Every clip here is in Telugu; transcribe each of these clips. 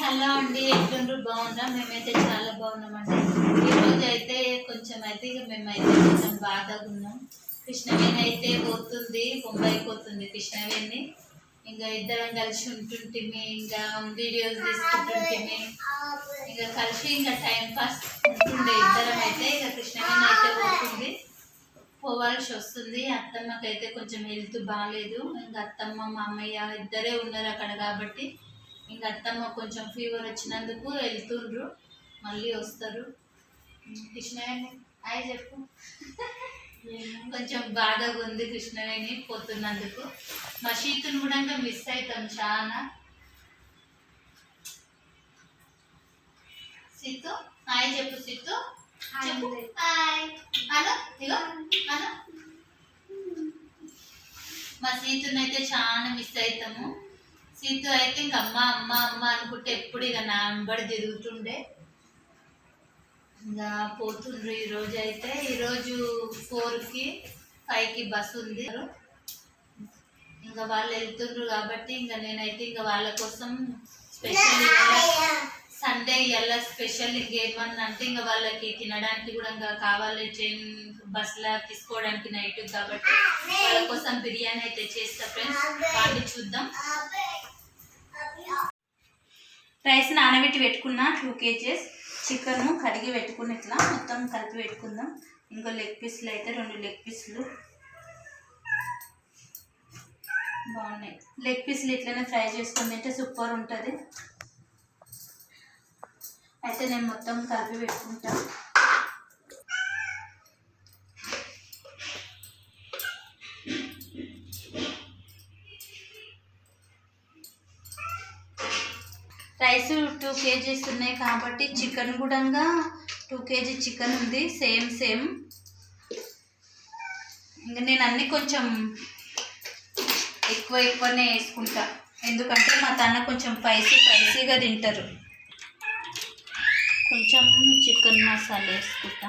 హలో అండి. ఎట్లుండ్రు? బాగున్నాం. మేమైతే చాలా బాగున్నామండి. ఈ రోజు అయితే కొంచెం అయితే ఇక మేమైతే కొంచెం బాధగా ఉన్నాం. కృష్ణవేణి అయితే పోతుంది. బొంబాయి పోతుంది కృష్ణవేణి. ఇంకా ఇద్దరం కలిసి ఉంటుంటిమి. ఇంకా వీడియోస్ తీసుకుంటుంటిమి. ఇంకా కలిసి ఇంకా టైం పాస్ ఉంటుండే ఇద్దరం అయితే. ఇక కృష్ణవేణి అయితే పోతుంది. పోవాల్సి వస్తుంది. అత్తమ్మకైతే కొంచెం హెల్త్ బాగాలేదు ఇంకా అత్తమ్మ మా అమ్మయ్య ఇద్దరే ఉన్నారు అక్కడ కాబట్టి ఇంకా అత్తమ్మ కొంచెం ఫీవర్ వచ్చినందుకు వెళ్తుండ్రు. మళ్ళీ వస్తారు. కృష్ణవేణి హాయ్ చెప్పు. కొంచెం బాధగా ఉంది కృష్ణవేణి పోతున్నందుకు. మా శీతుని కూడా ఇంకా మిస్ అవుతాం చాలా. సీతు హాయ్ చెప్పు సీతు చెప్పు. హాయ్. అను ఇగో అను మా సీతుని అయితే చాలా మిస్ అవుతాము. సీత అయితే ఇంక అమ్మ అమ్మ అమ్మ అనుకుంటే ఎప్పుడు ఇక నా వెంబడి తిరుగుతుండే. ఇంకా పోతుండ్రు ఈరోజు అయితే. ఈరోజు ఫోర్కి ఫైవ్కి బస్సు ఉంది. ఇంకా వాళ్ళు వెళ్తుండ్రు కాబట్టి ఇంకా నేనైతే ఇంకా వాళ్ళ కోసం స్పెషల్ సండే ఇవాళ స్పెషల్ ఇంకేమన్నా అంటే ఇంకా వాళ్ళకి తినడానికి కూడా ఇంకా కావాలి ట్రైన్ బస్సులో తీసుకోవడానికి నైట్ కాబట్టి వాళ్ళ కోసం బిర్యానీ అయితే చేస్తా ఫ్రెండ్స్ వాళ్ళు చూద్దాం. రైస్ నానబెట్టి పెట్టుకున్న టూ కేజీస్. చికెన్ కడిగి పెట్టుకుని ఇట్లా మొత్తం కలిపి పెట్టుకుందాం. ఇంకో లెగ్ పీస్లు అయితే రెండు లెగ్ పీస్లు బాగున్నాయి. లెగ్ పీస్లు ఇట్లనే ఫ్రై చేసుకుని తింటే సూపర్ ఉంటుంది. అయితే నేను మొత్తం కలిపి పెట్టుకుంటాను కేజీస్ ఉన్నాయి కాబట్టి చికెన్ కూడా టూ కేజీ చికెన్ ఉంది. సేమ్ సేమ్ ఇంకా నేను అన్నీ కొంచెం ఎక్కువ ఎక్కువనే వేసుకుంటా. ఎందుకంటే మా తన కొంచెం స్పైసీ స్పైసీగా తింటారు. కొంచెం చికెన్ మసాలా వేసుకుంటా.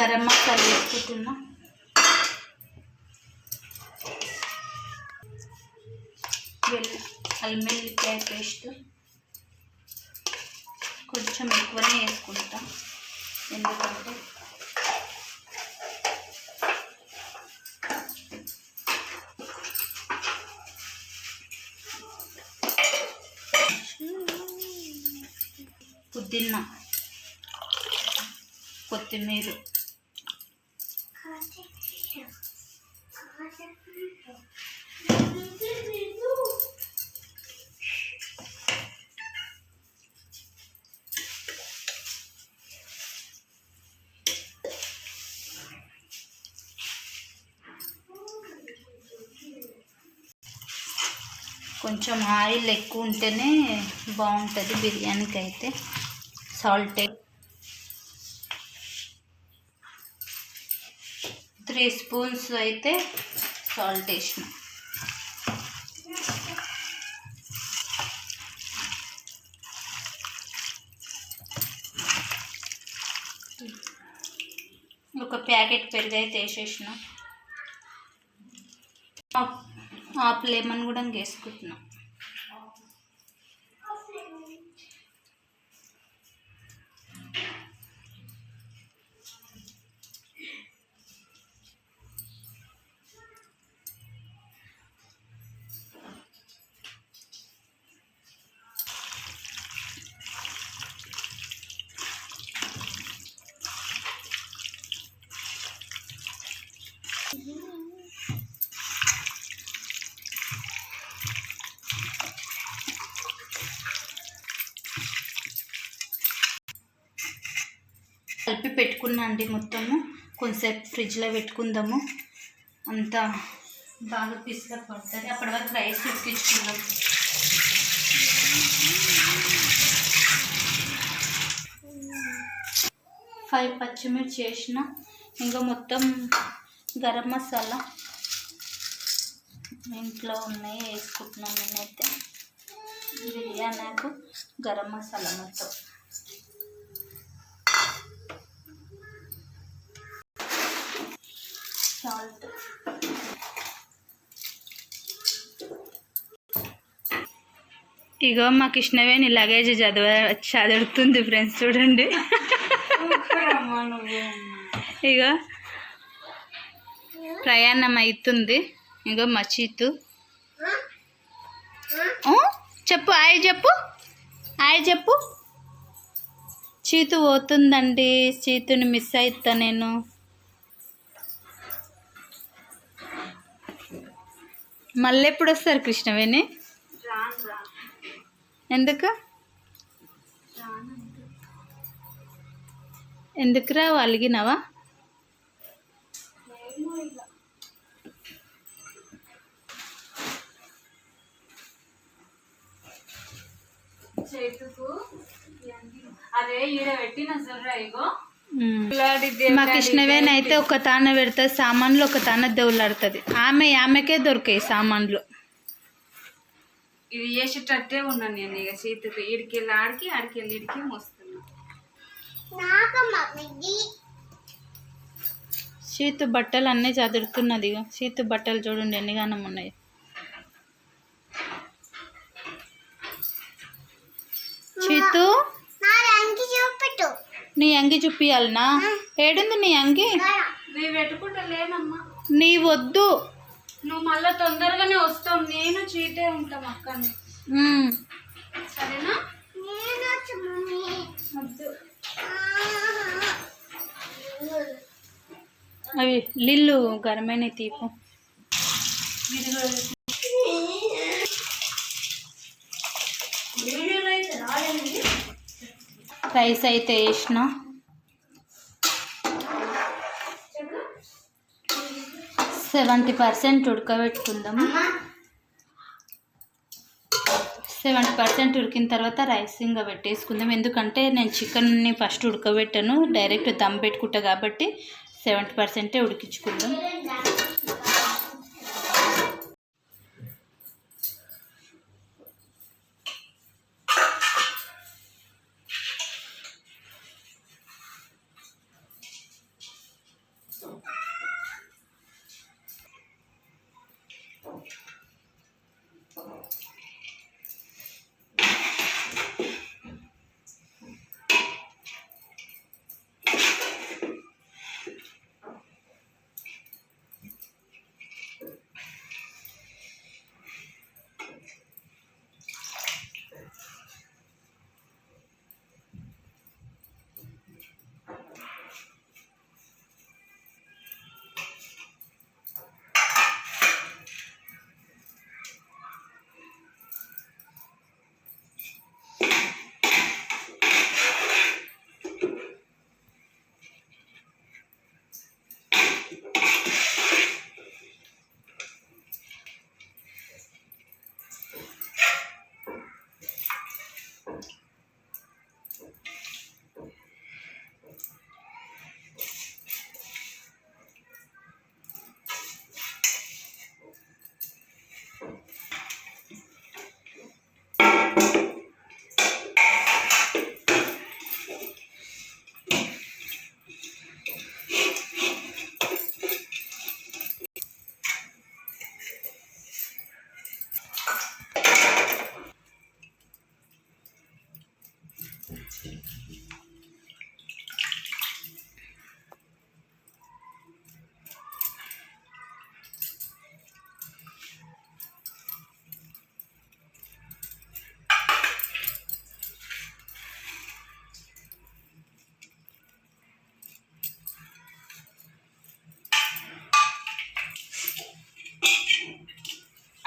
గరం మసాలా వేసుకుంటున్నా. అల్మండ్ అల్మెల్లిపాయ పేస్ట్ కొంచెం ఎక్కువనే వేసుకుంటాం. ఎందుకంటే పుదీనా కొత్తిమీర కొంచెం ఆయిల్ ఎక్కువ ఉంటేనే బాగుంటుంది బిర్యానీకి అయితే సాల్ట్. త్రీ స్పూన్స్ అయితే సాల్ట్ వేసిన. ఒక ప్యాకెట్ పెరుగు అయితే వేసేసిన హాఫ్ హాఫ్ లెమన్ కూడా వేసుకుంటున్నాం కలిపి పెట్టుకున్నా అండి మొత్తము. కొంచెంసేపు ఫ్రిడ్జ్లో పెట్టుకుందాము. అంతా బాగా పీస్గా పడుతుంది. అప్పటి వరకు రైస్ ఉడికించుకుందాం. ఫైవ్ పచ్చిమిర్చి వేసిన ఇంకా మొత్తం గరం మసాలా ఇంట్లో ఉన్నాయి వేసుకుంటున్నాం నేనైతే. బిర్యానీకు గరం మసాలా మొత్తం. సాల్ట్ ఇగో మా కృష్ణవేణి లగేజ్ చదవ చదువుతుంది ఫ్రెండ్స్ చూడండి. ఇగో ప్రయాణం అవుతుంది ఇగో మా చెప్పు ఆయ చెప్పు. ఆయ చెప్పు. చీతు పోతుందండి. చీతుని మిస్ అవుతా నేను. మళ్ళీ ఎప్పుడు వస్తారు కృష్ణవేణి? ఎందుకు? ఎందుకురా అలిగినావా? చెట్టుకు అదే ఈడ పెట్టిన జొర్ర ఇగో. మా కృష్ణవేణి అయితే ఒక తాన పెడుతుంది సామాన్లు ఒక తాన దెవులాడుతుంది ఆమె ఆమెకే దొరికాయి సామాన్లు. ఇది వేసేటట్టే ఉన్నాను నేను ఇక చేతికి ఈడికెళ్ళి ఆడికి ఆడికెళ్ళి ఈడికి మోస్తున్నా. సీతు బట్టలు అన్నీ చదురుతున్నది ఇగో. సీతు బట్టలు చూడండి ఎన్ని గానం ఉన్నాయి. చీతు నీ అంగి చూపియాలనా? ఏడుంది నీ అంగి? నేను పెట్టుకుంటా లేనమ్మా నీ వద్దు. నువ్వు మళ్ళా తొందరగానే వస్తావు. నేను చీటే ఉంటాం అక్కని. సరేనా? వద్దు. అవి లిల్లు గరమైన తీపు. రైస్ అయితే వేసిన. సెవెంటీ పర్సెంట్ ఉడకబెట్టుకుందాము సెవెంటీ పర్సెంట్ ఉడికిన తర్వాత రైస్ ఇంకా పెట్టేసుకుందాం. ఎందుకంటే నేను చికెన్ని ఫస్ట్ ఉడకబెట్టాను. డైరెక్ట్ దమ్ పెట్టుకుంటా కాబట్టి సెవెంటీ పర్సెంటే ఉడికించుకుందాం.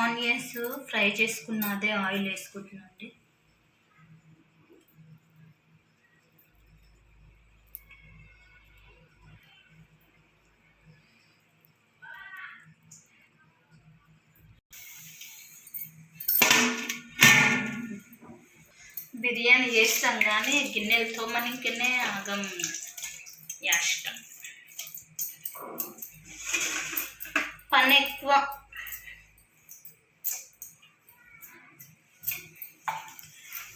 ఆనియన్స్ ఫ్రై చేసుకున్నదే ఆయిల్ వేసుకుంటున్నాండి బిర్యానీ చేస్తాం కానీ గిన్నెలు తోమనికనే ఆగం యాష్టం. పని ఎక్కువ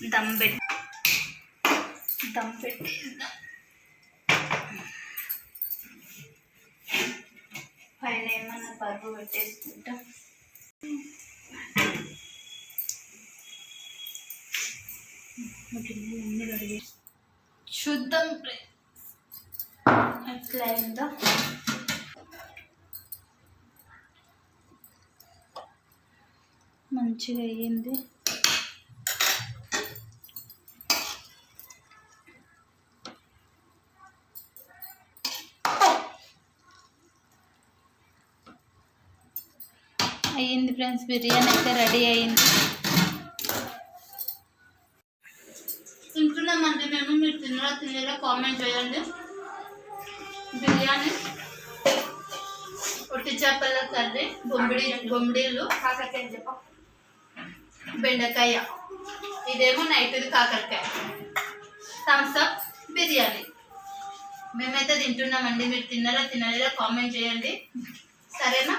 దమ్ పెట్టి. దమ్ పెట్టి. పైన ఏమన్నా పరుపు పెట్టేసుకుంటాం. చూద్దాం. ఎట్లా అయిందో మంచిగా అయ్యింది. ఫ్రెండ్స్ బిర్యానీ అయితే రెడీ అయింది. తింటున్నామంటే మేము మీరు తిన్నారా తినేలా కామెంట్ చేయండి. బిర్యానీ పొట్టి చేపల కర్రీ బొమ్మిడి బొమ్మిడీలు కాకరకాయ చెప్ప బెండకాయ. ఇదేమో నైట్ది కాకరకాయ. Thums Up biryani. మేమైతే తింటున్నామండి. మీరు తిన్నారా తినలేదా? కామెంట్ చేయండి. సరేనా?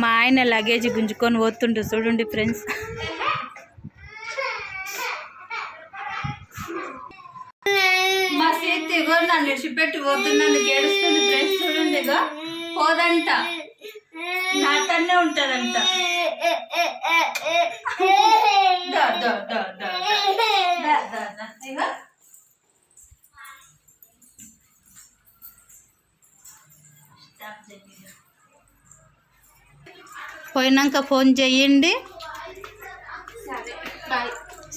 మా ఆయన లగేజ్ గుంజుకొని పోతుండు చూడండి ఫ్రెండ్స్ మా చేతి ఇగో నన్ను విడిచిపెట్టి పోతున్నాను ఏడుస్తుంది ఫ్రెండ్స్ చూడండి ఇగో పోదంట. నాతోనే ఉంటదంట. పోయినాక ఫోన్ చెయ్యండి బాయ్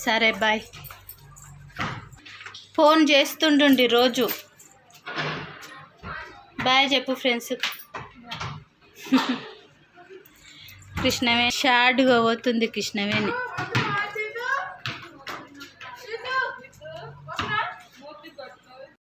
సరే బాయ్. ఫోన్ చేస్తుండండి రోజు. బాయ్ చెప్పు ఫ్రెండ్స్. కృష్ణవేణి. షాడ్గా పోతుంది కృష్ణవేణి.